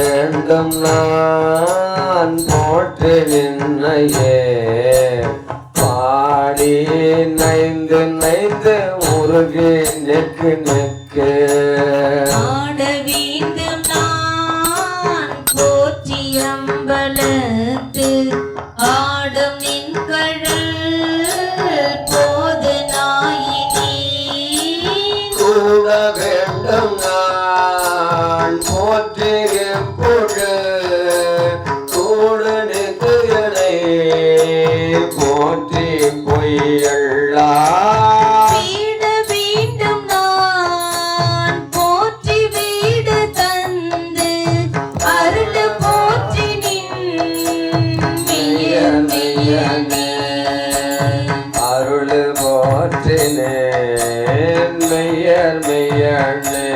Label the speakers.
Speaker 1: வேண்டும் நான் போற்றி நின்னையே பாடி நைந்து நைந்து உருகி நெக்கு நெக்கு
Speaker 2: வேண்டும் நான் பேசி பொய்யள்ளா
Speaker 1: அருள் போற்றினே மெய்யர் மெய்யண்ணே